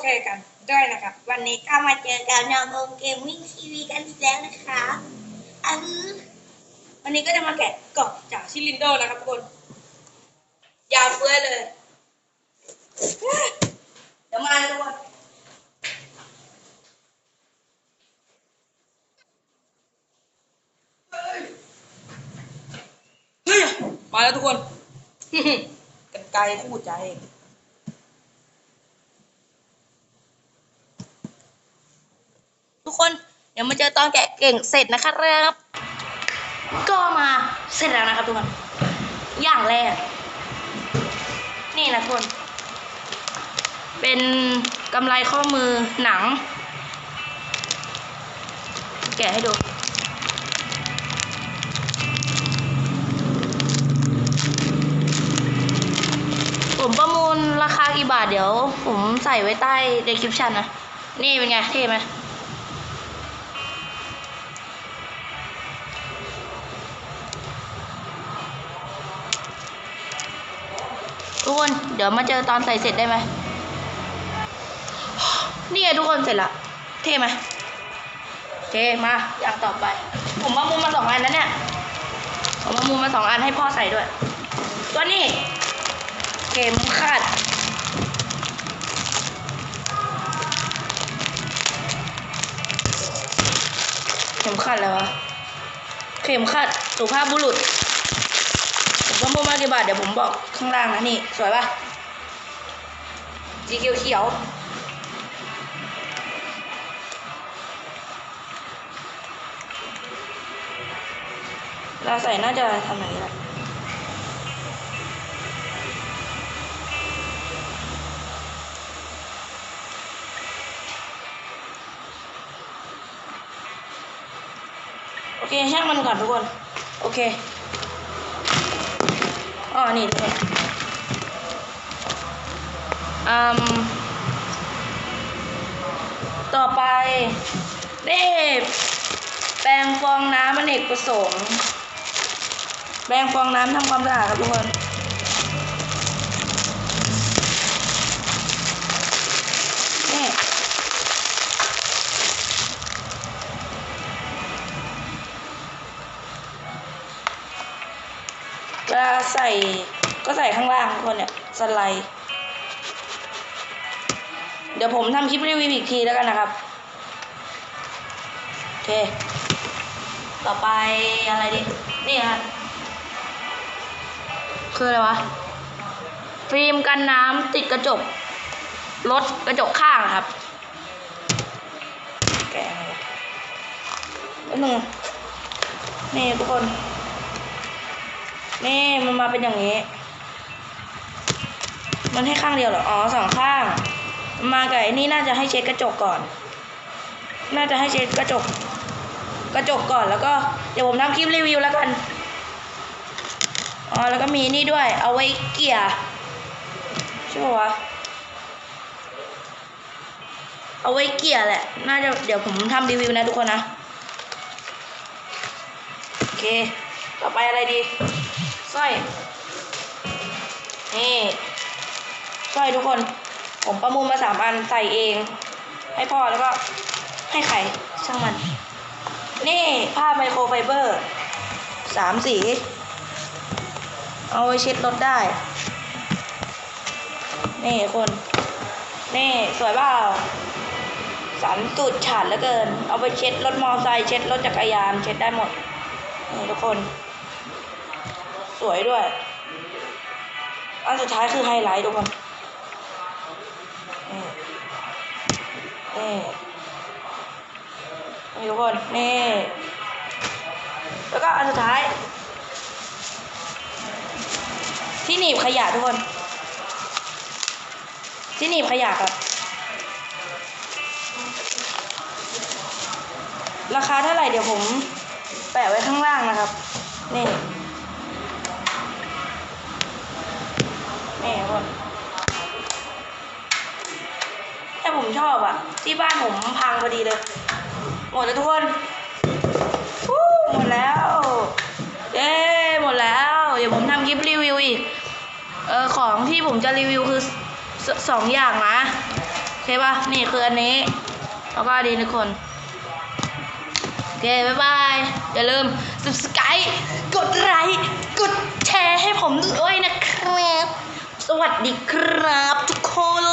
เคกันด้วยนะครับ วันนี้ก็มาเจอกับน้องโอมเกมมิ่งทีวีกันอีกแล้วนะคะอือวันนี้ก็จะมาแกะกล่องจากชิลินโดนะครับทุกคน ยาวเฟื้อยเลย เดี๋ยวมาเลยทุกคนเฮ้ยมาแล้วทุกคนกันไกลคู่ใจ ทุกคน เดี๋ยวมาเจอตอนแกะเก่งเสร็จนะครับก็มาเสร็จแล้วนะครับทุกคน อย่างแรก นี่นะทุกคน เป็นกำไรข้อมือหนัง แกะให้ดูผมประมูลราคากี่บาทเดี๋ยว ผมใส่ไว้ใต้ description นะ นี่เป็นไง เท่ไหม ทุกคน เดี๋ยวมาเจอตอนใส่เสร็จได้ไหมนี่ไงทุกคนเสร็จละ เท่ไหมเคมาอย่างต่อไป ผมประมูลมาสองอันนะเนี่ย ผมประมูลมาสองอันให้พ่อใส่ด้วย ตัวนี้เข็มขัดเข็มขัดแล้ววะ เข็มขัดสุภาพบุรุษ ผมก็มูมากี่บาทเดี๋ยวผมบอกข้างล่างนะนี่ สวยปะสีเขียวเขียวเราใส่น่าจะทำไหนล่ะโอเคช่างมันก่อนทุกคน โอเค อ๋อ นี่ทุกคนอืมต่อไปนี่แปรงฟองน้ำอเนกประสงค์ แปรงฟองน้ำทำความสะอาดครับทุกคน เวลาใส่ก็ใส่ข้างล่างทุกคนเนี่ยสไลด์ เดี๋ยวผมทำคลิปรีวิวอีกทีแล้วกันนะครับ โอเค ต่อไปอะไรดิ นี่ฮะคืออะไรวะ ฟิล์มกันน้ำติดกระจกรถกระจกข้างครับ แกะอะไรวะแล้วหนึ่งนี่ทุกคน นี่มันมาเป็นอย่างนี้ มันให้ข้างเดียวเหรอ อ๋อสองข้าง มากับไอ้นี่น่าจะให้เช็ดกระจกก่อน น่าจะให้เช็ดกระจก กระจกก่อนแล้วก็เดี๋ยวผมทำคลิปรีวิวแล้วกัน อ๋อแล้วก็มีนี่ด้วย เอาไว้เกี่ยใช่ปะวะเอาไว้เกี่ยแหละ น่าจะเดี๋ยวผมทำรีวิวนะทุกคนนะ โอเค ต่อไปอะไรดี สร้อย นี่สร้อยทุกคน ผมประมูลมาสามอันใส่เอง ให้พ่อแล้วก็ให้ใครช่างมัน นี่ผ้าไมโครไฟเบอร์สามสี เอาไว้เช็ดรถได้ นี่คน นี่สวยเปล่าสันตุดฉาดเหลือเกิน เอาไปเช็ดรถมอไซค์เช็ดรถจักรยาน เช็ดได้หมด นี่ทุกคน สวยด้วย อันสุดท้ายคือไฮไลท์ทุกคนนี่นี่นี่ทุกคนนี่ แล้วก็อันสุดท้าย ที่หนีบขยะทุกคน ที่หนีบขยะครับราคาเท่าไหร่เดี๋ยวผมแปะไว้ข้างล่างนะครับ นี่ ชอบอะ ที่บ้านผมพังพอดีเลย หมดแล้วทุกคนหมดแล้วเย้หมดแล้ว เดี๋ยวผมทำคลิปรีวิวอีก เออของที่ผมจะรีวิวคือสสองอย่างนะโอเคป่ะนี่คืออันนี้ แล้วก็ดีทุกคนโอเค บ๊ายบาย อย่าลืม subscribe กดไลค์กดแชร์ให้ผมด้วยนะครับ สวัสดีครับทุกคน